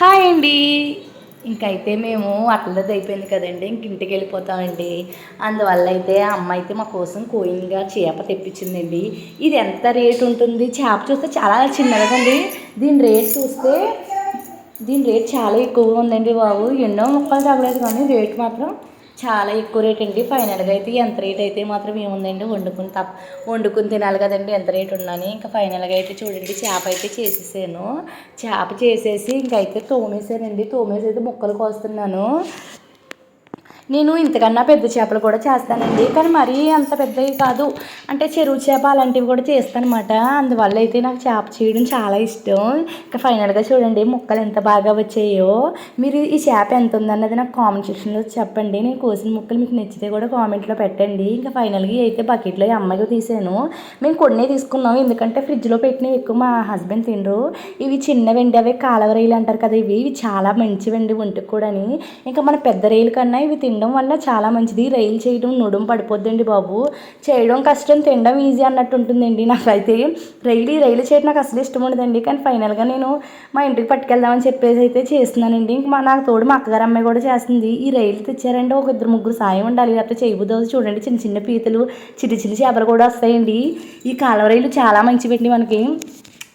Hi అండి. ఇంకైతే మేము అట్లది అయిపోయింది కదండి ఇంక ఇంటికి వెళ్ళిపోతామండి. అందువల్ల అయితే ఆ అమ్మ అయితే మా కోసం కోయిన్గా చేప తెప్పించిందండి. ఇది ఎంత రేట్ ఉంటుంది? చేప చూస్తే చాలా చిన్నదండి దీని రేట్ చూస్తే దీని రేట్ చాలా ఎక్కువగా ఉందండి బాబు. ఎన్నో ముక్కలు తగ్గలేదు కానీ రేట్ మాత్రం చాలా ఎక్కువ రేట్ అండి. ఫైనల్గా అయితే ఎంత రేట్ అయితే మాత్రం ఏముందండి? వండుకుని తప్ప వండుకుని తినాలి కదండి ఎంత రేట్ ఉన్నాను ఇంకా ఫైనల్గా అయితే చూడండి చేప అయితే చేసేసాను. చేప చేసేసి ఇంకైతే తోమేసానండి తోమేసి అయితే ముక్కలు కోస్తున్నాను. నేను ఇంతకన్నా పెద్ద చేపలు కూడా చేస్తానండి. కానీ మరీ అంత పెద్దవి కాదు. అంటే చెరువు చేప అలాంటివి కూడా చేస్తానమాట. అందువల్ల అయితే నాకు చేప చేయడం చాలా ఇష్టం. ఇంకా ఫైనల్గా చూడండి ముక్కలు ఎంత బాగా వచ్చాయో. మీరు ఈ చేప ఎంత ఉందన్నది నాకు కామెంట్ సెక్షన్లో చెప్పండి. నేను కోసిన ముక్కలు మీకు నచ్చితే కూడా కామెంట్లో పెట్టండి. ఇంకా ఫైనల్గా అయితే బకెట్లో ఈ అమ్మాయికి తీసాను. మేము కొన్ని తీసుకున్నాం. ఎందుకంటే ఫ్రిడ్జ్లో పెట్టినవి ఎక్కువ మా హస్బెండ్ తినరు. ఇవి చిన్నవండి. అవి కాలవ రైలు అంటారు కదా ఇవి. ఇవి చాలా మంచివండి ఒంటికి కూడాని. ఇంకా మన పెద్ద రైలు కన్నా ఇవి తినడం వల్ల చాలా మంచిది. రైలు చేయడం నడుం పడిపోద్దండి బాబు. చేయడం కష్టం తినడం ఈజీ అన్నట్టు ఉంటుందండి నాకైతే. రైలు ఈ రైలు చేయడం నాకు అసలు ఇష్టం ఉండదండి. కానీ ఫైనల్గా నేను మా ఇంటికి పట్టుకెళ్దామని చెప్పేసి అయితే చేస్తున్నానండి. ఇంక మా నాకు తోడు మా అక్కగారు అమ్మాయి కూడా చేస్తుంది. ఈ రైలు తెచ్చారంటే ఒక ఇద్దరు ముగ్గురు సాయం ఉండాలి. లేకపోతే చేయబుద్దు చూడండి. చిన్న చిన్న పీతలు చిన్న చిన్న చేపలు కూడా వస్తాయండి. ఈ కాలువ రైలు చాలా మంచివండి మనకి.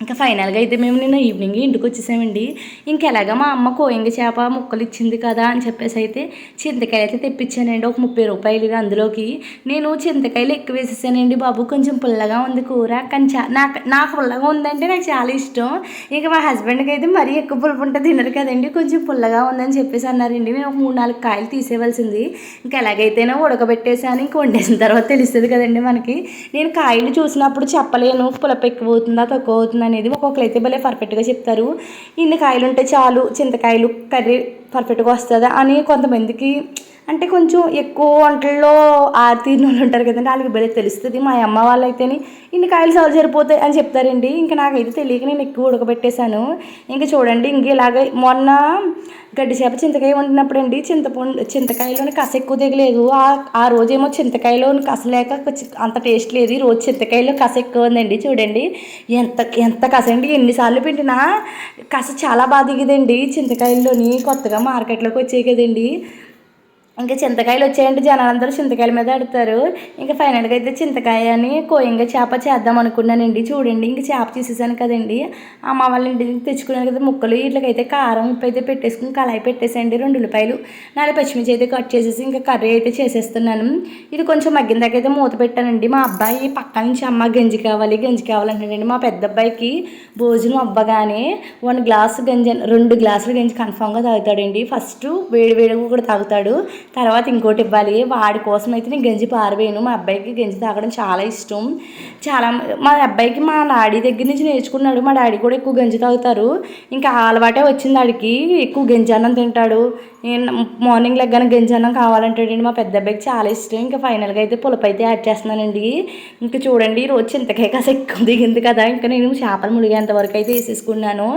ఇంకా ఫైనల్గా అయితే మేము నిన్న ఈవినింగ్ ఇంటికి వచ్చేసామండి. ఇంకెలాగా మా అమ్మ కోయింగ చేప ముక్కలు ఇచ్చింది కదా అని చెప్పేసి అయితే చింతకాయలు అయితే తెప్పించానండి. ఒక ముప్పై రూపాయలు అందులోకి. నేను చింతకాయలు ఎక్కువ వేసేసానండి బాబు. కొంచెం పుల్లగా ఉంది కూర. కానీ చా నాకు నాకు పుల్లగా ఉందంటే నాకు చాలా ఇష్టం. ఇక మా హస్బెండ్కి అయితే మరీ ఎక్కువ పులుపు ఉంటే తినరు కదండి. కొంచెం పుల్లగా ఉందని చెప్పేసి అన్నారండి. నేను ఒక మూడు నాలుగు కాయలు తీసేవలసింది ఇంకా ఎలాగైతేనో ఉడకబెట్టేసాను ఇంక వండేసిన తర్వాత తెలుస్తుంది కదండి మనకి. నేను కాయలు చూసినప్పుడు చెప్పలేను. పులప ఎక్కువ అవుతుందా తక్కువ అవుతుందా అనేది ఒక్కొక్కరు అయితే భలే పర్ఫెక్ట్గా చెప్తారు. ఇన్ని కాయలు ఉంటే చాలు చింతకాయలు కర్రీ పర్ఫెక్ట్గా వస్తుందా అని కొంతమందికి అంటే కొంచెం ఎక్కువ వంటల్లో ఆరితీరిన వాళ్ళు ఉంటారు కదండి. వాళ్ళకి భలే తెలుస్తుంది. మా అమ్మ వాళ్ళు అయితేనే ఇన్ని కాయలు సాలు సరిపోతాయి అని చెప్తారండి. ఇంకా నాకైతే తెలియక నేను ఎక్కువ ఉడకబెట్టేశాను. ఇంకా చూడండి ఇంక ఇలాగ మొన్న గడ్డి చేప చింతకాయ వండినప్పుడు అండి చింతపండు చింతకాయలోని కస ఎక్కువ దిగలేదు ఆ ఆ రోజేమో చింతకాయలో కస లేక అంత టేస్ట్ లేదు. ఈ రోజు చింతకాయలో కస ఎక్కువ ఉందండి. చూడండి ఎంత ఎంత కస అండి. ఎన్నిసార్లు పెట్టినా కస చాలా బాగా దిగిదండి చింతకాయల్లోని కొత్తగా మార్కెట్లోకి వచ్చాయి కదండి. ఇంకా చింతకాయలు వచ్చాయంటే జనాలందరూ చింతకాయల మీద ఆడతారు. ఇంకా ఫైనల్గా అయితే చింతకాయ అని కోయంగా చేప చేద్దాం అనుకున్నానండి. చూడండి ఇంకా చేప చేసేసాను కదండి. అమ్మ వాళ్ళ ఇంటి తెచ్చుకున్నాను కదా ముక్కలు. వీటికైతే కారం ఉప్పు అయితే పెట్టేసుకుని కళాయి పెట్టేసండి రెండు ఉల్లిపాయలు నాలుగు పచ్చిమిర్చి అయితే కట్ చేసేసి ఇంకా కర్రీ అయితే చేసేస్తున్నాను. ఇది కొంచెం మగ్గిన దాకా అయితే మూత పెట్టానండి. మా అబ్బాయి పక్క నుంచి అమ్మ గంజి కావాలి గంజి కావాలంటాడండి మా పెద్ద అబ్బాయికి భోజనం అవ్వగానే వన్ గ్లాస్ గంజి రెండు గ్లాసులు గంజి కన్ఫామ్గా తాగుతాడండి. ఫస్ట్ వేడి వేడిగా కూడా తాగుతాడు. తర్వాత ఇంకోటి ఇవ్వాలి. వాడి కోసం అయితే నేను గంజి పారవేయను. మా అబ్బాయికి గంజి తాగడం చాలా ఇష్టం. చాలా మా అబ్బాయికి మా డాడీ దగ్గర నుంచి నేర్చుకున్నాడు. మా డాడీ కూడా ఎక్కువ గంజి తాగుతారు. ఇంకా అలవాటే వచ్చింది వాడికి ఎక్కువ గంజి అన్నం తింటాడు. నేను మార్నింగ్ లెగ్గానే గంజి అన్నం కావాలంటాడండి మా పెద్ద అబ్బాయికి చాలా ఇష్టం. ఇంకా ఫైనల్గా అయితే పులప అయితే యాడ్ చేస్తున్నానండి. ఇంకా చూడండి రోజు చింతకాయ కాస ఎక్కువ దిగింది కదా. ఇంకా నేను చేపలు ములిగేంత వరకు అయితే వేసేసుకున్నాను.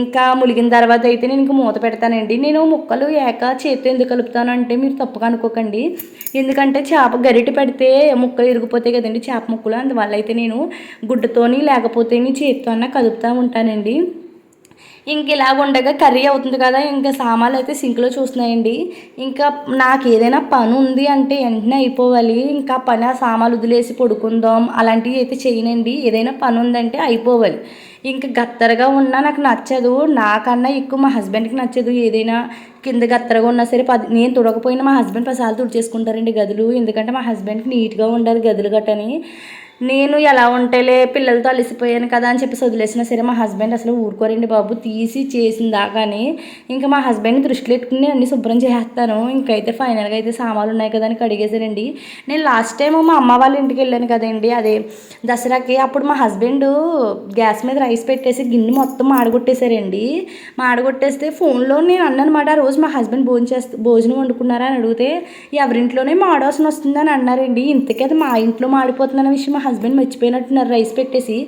ఇంకా ములిగిన తర్వాత అయితే నేను ఇంకా మూత పెడతానండి. నేను ముక్కలు ఏక చేతితో ఎందుకు కలుపుతాను అంటే మీరు తప్పుగా అనుకోకండి. ఎందుకంటే చేప గరిటి పెడితే ముక్కలు ఇరిగిపోతాయి కదండి చేప ముక్కలు. అందువల్ల అయితే నేను గుడ్డతోని లేకపోతే చేతితో అన్న కదుపుతూ ఉంటానండి. ఇంక ఇలా ఉండగా కర్రీ అవుతుంది కదా ఇంకా సామాన్లు అయితే సింక్లో చూస్తున్నాయండి. ఇంకా నాకు ఏదైనా పని ఉంది అంటే వెంటనే అయిపోవాలి. ఇంకా పని ఆ సామాన్లు వదిలేసి పడుకుందాం అలాంటివి అయితే చేయనండి. ఏదైనా పని ఉందంటే అయిపోవాలి. ఇంకా గత్తరగా ఉన్నా నాకు నచ్చదు. నాకన్నా ఎక్కువ మా హస్బెండ్కి నచ్చదు ఏదైనా. కింద గత్తరగా ఉన్నా సరే పది నేను తుడకపోయినా మా హస్బెండ్ పసాలు తుడిచేసుకుంటారండి గదులు. ఎందుకంటే మా హస్బెండ్కి నీట్గా ఉండాలి గదులు గట్టని. నేను ఎలా ఉంటేలే పిల్లలతో అలసిపోయాను కదా అని చెప్పేసి వదిలేసినా సరే మా హస్బెండ్ అసలు ఊరుకోరండి బాబు తీసి చేసిందా కానీ ఇంకా మా హస్బెండ్ దృష్టిలో పెట్టుకుని అన్ని శుభ్రం చేస్తాను ఇంకైతే ఫైనల్గా అయితే సామాన్లు ఉన్నాయి కదా అని కడిగేసానండి నేను లాస్ట్ టైం మా అమ్మ వాళ్ళ ఇంటికి వెళ్ళాను కదండి అదే దసరాకి అప్పుడు మా హస్బెండ్ గ్యాస్ మీద రైస్ పెట్టేసి గిన్నె మొత్తం మాడగొట్టేశారండి. మాడగొట్టేస్తే ఫోన్లో నేను అన్నమాట ఆ రోజు మా హస్బెండ్ భోజనం చేస్తే భోజనం వండుకున్నారా? అని అడిగితే ఎవరింట్లోనే మాడవలసిన వస్తుందని అన్నారండి. ఇంతకీ అది మా ఇంట్లో మాడిపోతుందన్న విషయం మా హస్బెండ్ మర్చిపోయినట్టున్నారు రైస్ పెట్టేసి.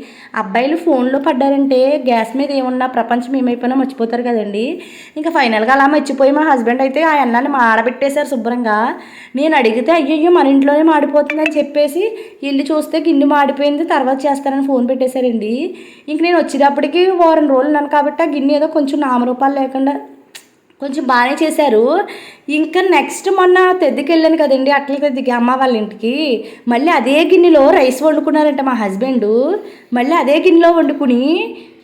అబ్బాయిలు ఫోన్లో పడ్డారంటే గ్యాస్ మీద ఏమున్నా ప్రపంచం ఏమైపోయినా మర్చిపోతారు కదండి. ఇంకా ఫైనల్గా అలా మర్చిపోయి మా హస్బెండ్ అయితే ఆ అన్నాన్ని మాడబెట్టేశారు శుభ్రంగా. నేను అడిగితే అయ్యయ్యో మన ఇంట్లోనే మాడిపోతుందని చెప్పేసి వెళ్ళి చూస్తే గిన్నె మాడిపోయింది తర్వాత చేస్తారని ఫోన్ పెట్టేశారండి. ఇంక నేను వచ్చేటప్పటికి వారం రోజులు ఉన్నాను కాబట్టి ఆ గిన్నె ఏదో కొంచెం నామరూపాలు లేకుండా కొంచెం బాగానే చేశారు. ఇంకా నెక్స్ట్ మొన్న తెద్దికెళ్ళాను కదండి అట్ల తెద్దికి అమ్మ వాళ్ళ ఇంటికి. మళ్ళీ అదే గిన్నెలో రైస్ వండుకున్నారంట మా హస్బెండ్ మళ్ళీ అదే గిన్నెలో వండుకుని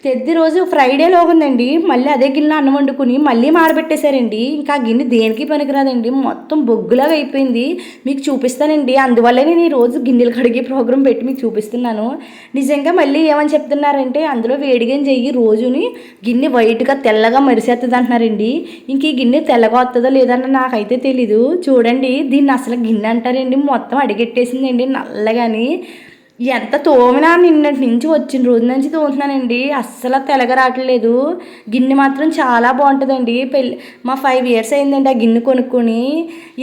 తెద్ది రోజు ఫ్రైడే లోగుందండి మళ్ళీ అదే గిన్నె అన్నం వండుకుని మళ్ళీ మాడబెట్టేశారండి. ఇంకా ఆ గిన్నె దేనికి పనికిరాదండి. మొత్తం బొగ్గులాగా అయిపోయింది. మీకు చూపిస్తానండి. అందువల్ల నేను ఈ రోజు గిన్నెలు కడిగే ప్రోగ్రాం పెట్టి మీకు చూపిస్తున్నాను. నిజంగా మళ్ళీ ఏమని చెప్తున్నారంటే అందులో వేడిగా చెయ్యి రోజుని గిన్నె వైట్గా తెల్లగా మరిసేస్తుంది అంటున్నారండి. ఇంక ఈ గిన్నె తెల్లగా వస్తుందో లేదన్న నాకైతే తెలీదు. చూడండి దీన్ని అసలు గిన్నె అంటారండి. మొత్తం అడిగెట్టేసిందండి నల్లగాని. ఎంత తోమినా నిన్నటి నుంచి వచ్చిన రోజు నుంచి తోముతున్నానండి. అస్సలు తెలగ రావట్లేదు. గిన్నె మాత్రం చాలా బాగుంటుందండి. పెళ్ళి మా ఫైవ్ ఇయర్స్ అయిందండి ఆ గిన్నె కొనుక్కొని.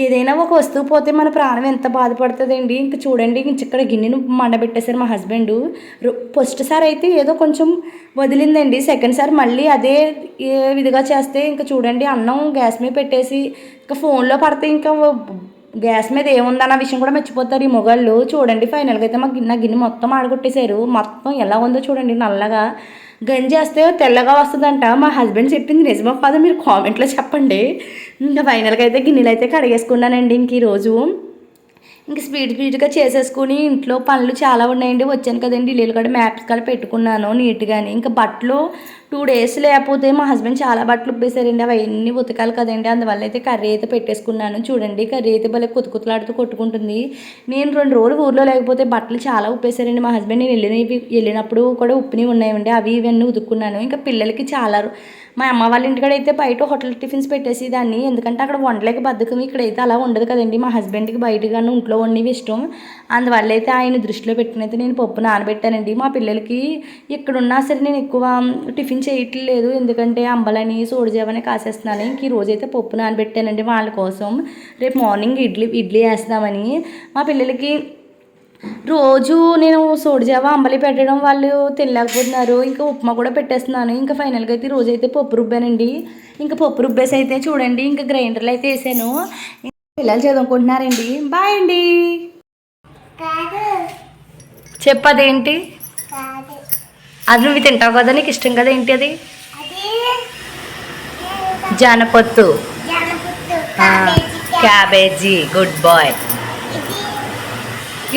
ఏదైనా ఒక వస్తువు పోతే మన ప్రాణం ఎంత బాధపడుతుందండి. ఇంక చూడండి ఇంక ఇక్కడ గిన్నెను మండబెట్టేశారు మా హస్బెండ్ ఫస్ట్ సారి అయితే ఏదో కొంచెం వదిలిందండి. సెకండ్ సారి మళ్ళీ అదే విధిగా చేస్తే ఇంకా చూడండి అన్నం గ్యాస్ మీద పెట్టేసి ఇంకా ఫోన్లో పడితే ఇంకా గ్యాస్ మీద ఏముందన్న విషయం కూడా మర్చిపోతారు ఈ మొగాళ్ళు. చూడండి ఫైనల్గా అయితే మా గిన్నె గిన్నె మొత్తం ఆడగొట్టేశారు మొత్తం ఎలా ఉందో చూడండి నల్లగా. గంజేస్తే తెల్లగా వస్తుందంట. మా హస్బెండ్ చెప్పింది నిజమో కాదు? మీరు కామెంట్లో చెప్పండి. ఇంకా ఫైనల్గా అయితే గిన్నెలు అయితే కడిగేసుకున్నానండి ఇంక ఈరోజు. ఇంక స్పీడ్ స్పీడ్గా చేసేసుకుని ఇంట్లో పనులు చాలా ఉన్నాయండి. వచ్చాను కదండి. ఇల్లు కూడా మ్యాప్స్ కూడా పెట్టుకున్నాను నీట్గాని. ఇంకా బట్టలు టూ డేస్ లేకపోతే మా హస్బెండ్ చాలా బట్టలు ఉప్పేశారండి అవన్నీ ఉతకాలి కదండి. అందువల్ల అయితే కర్రీ అయితే పెట్టేసుకున్నాను. చూడండి కర్రీ అయితే భలే కుతుకుతలాడుతూ కొట్టుకుంటుంది. నేను రెండు రోజులు ఊర్లో లేకపోతే బట్టలు చాలా ఉప్పేశారండి మా హస్బెండ్ నేను వెళ్ళినవి వెళ్ళినప్పుడు కూడా ఉప్పుని ఉన్నాయండి. అవి ఇవన్నీ ఉతుక్కున్నాను. ఇంకా పిల్లలకి చాలా మా అమ్మ వాళ్ళ ఇంటికాడ అయితే బయట హోటల్ టిఫిన్స్ పెట్టేసి దాన్ని. ఎందుకంటే అక్కడ వండలేక బద్దకం ఇక్కడైతే అలా ఉండదు కదండి. మా హస్బెండ్కి బయట కానీ ఇంట్లో వండివి ఇష్టం. అందువల్ల అయితే ఆయన దృష్టిలో పెట్టినైతే నేను పప్పు నానబెట్టానండి. మా పిల్లలకి ఇక్కడున్నా సరే నేను ఎక్కువ టిఫిన్ చేయట్లేదు. ఎందుకంటే అంబలని సోడిజావని కాసేస్తున్నాను. ఇంక ఈ రోజైతే పప్పు నానబెట్టానండి వాళ్ళ కోసం. రేపు మార్నింగ్ ఇడ్లీ ఇడ్లీ వేస్తామని. మా పిల్లలకి రోజు నేను సోడిజావా అంబలి పెట్టడం వాళ్ళు తినలేకపోతున్నారు. ఇంకా ఉప్మా కూడా పెట్టేస్తున్నాను. ఇంకా ఫైనల్గా అయితే రోజు అయితే పప్పు రుబ్బానండి. ఇంకా పప్పు రుబ్బేసి అయితే చూడండి. ఇంకా గ్రైండర్లో అయితే వేసాను. పిల్లలు చదువుకుంటున్నారండి. బాయ్ అండి. చెప్పదేంటి? అది నువ్వు తింటావు కదా నీకు ఇష్టం కదా ఏంటి అది? జానపత్తు. క్యాబేజీ. గుడ్ బాయ్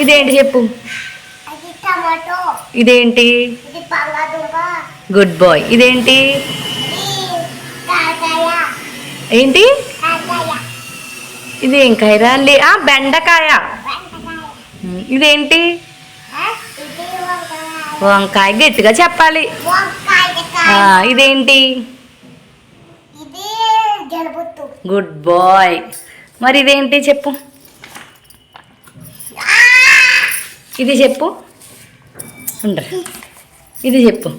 ఇదేంటి చెప్పు. ఇదేంటి? గుడ్ బాయ్ ఇదేంటి? ఏంటి? ఇది ఏం కాయరా? ఆ, బెండకాయ. ఇదేంటి? వంకాయ. గట్టిగా చెప్పాలి. ఇదేంటి? గుడ్ బాయ్ మరి ఇదేంటి చెప్పు. ఇది చెప్పు. ఉండరు ఇది చెప్పు.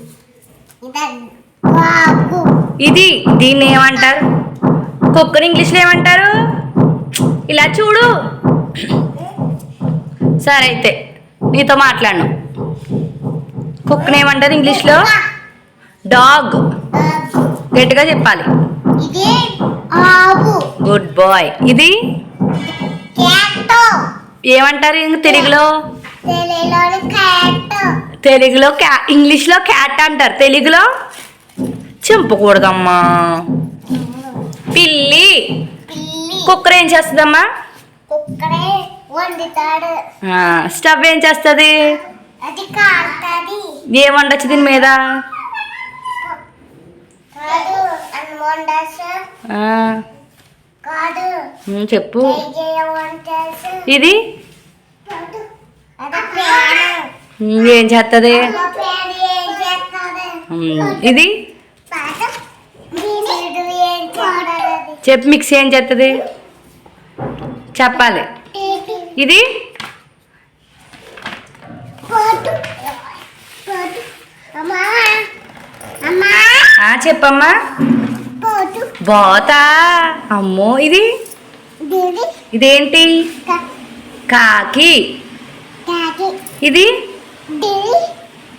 ఇది దీన్ని ఏమంటారు? కుక్కర్ ఇంగ్లీష్లో ఏమంటారు? ఇలా చూడు. సరే అయితే నీతో మాట్లాడను. కుక్కని ఏమంటారు ఇంగ్లీష్లో? డాగ్. గట్టిగా చెప్పాలి. Good boy. ఇది? ఏమంటారు ఇంక తెలుగులో? తెలుగులో క్యా ఇంగ్లీష్లో క్యాట్ అంటారు. తెలుగులో? చంపకూడదమ్మా పిల్లి. కుక్కర్ ఏం చేస్తుందమ్మా? స్టవ్ ఏం చేస్తుంది? ఏం వండొచ్చు దీని మీద? చెప్పు. ఇది? ఏం చేస్తుంది ఇది? చెప్పు మిక్సీ ఏం చేస్తుంది చెప్పాలి. ఇది? చెప్పమ్మా. బోతా. అమ్మో ఇది? ఇదేంటి? కాకి. ఇది?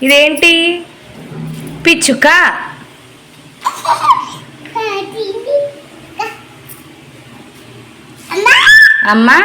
ఇదేంటి? పిచ్చుక. అమ్మా.